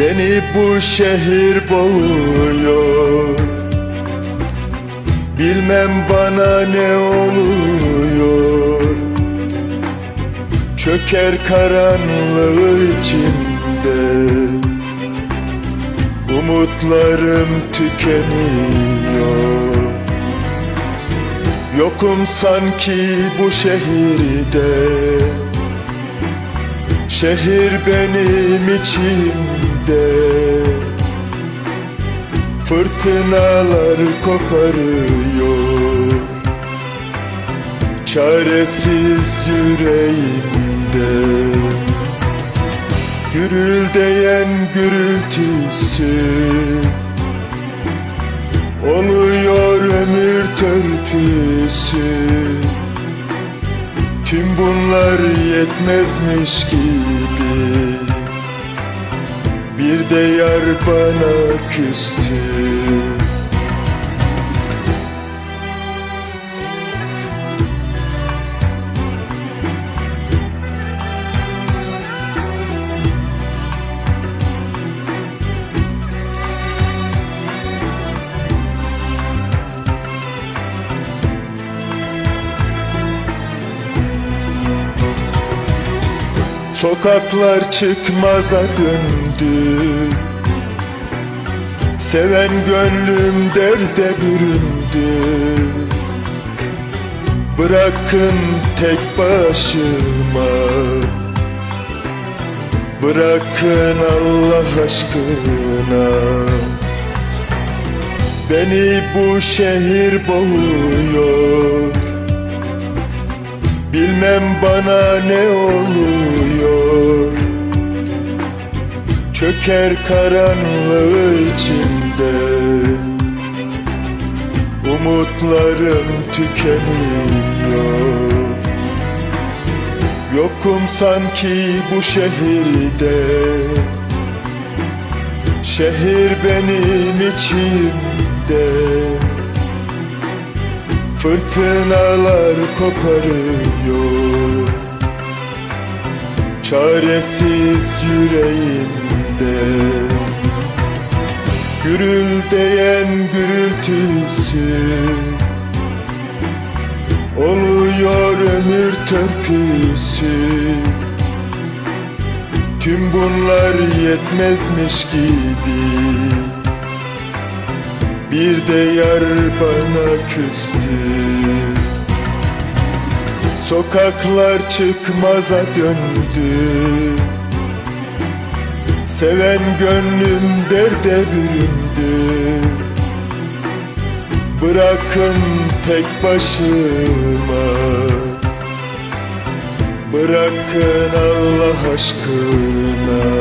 Beni bu şehir boğuyor. Bilmem bana ne oluyor. Çöker karanlığı içinde Umutlarım tükeniyor. Yokum sanki bu şehirde. Şehir benim içimde Fırtınalar koparıyor. Çaresiz yüreğimde. Gürüldeyen gürültüsü. Oluyor ömür törpüsü. Tüm bunlar yetmezmiş gibi Bir de yar bana küstü Sokaklar çıkmaza döndü. Seven gönlüm derde büründü. Bırakın tek başıma. Bırakın Allah aşkına. Beni bu şehir boğuyor. Bilmem bana ne oluyor Çöker karanlığı içinde. Umutlarım tükeniyor. Yokum sanki bu şehirde. Şehir benim içimde. Fırtınalar koparıyor. Çaresiz yüreğimde Gürüldeyen gürültüsü Oluyor ömür törpüsü. Tüm bunlar yetmezmiş gibi. Bir de yar bana küstü. Sokaklar çıkmaza döndü Seven gönlüm derde büründü. Bırakın tek başıma. Bırakın Allah aşkına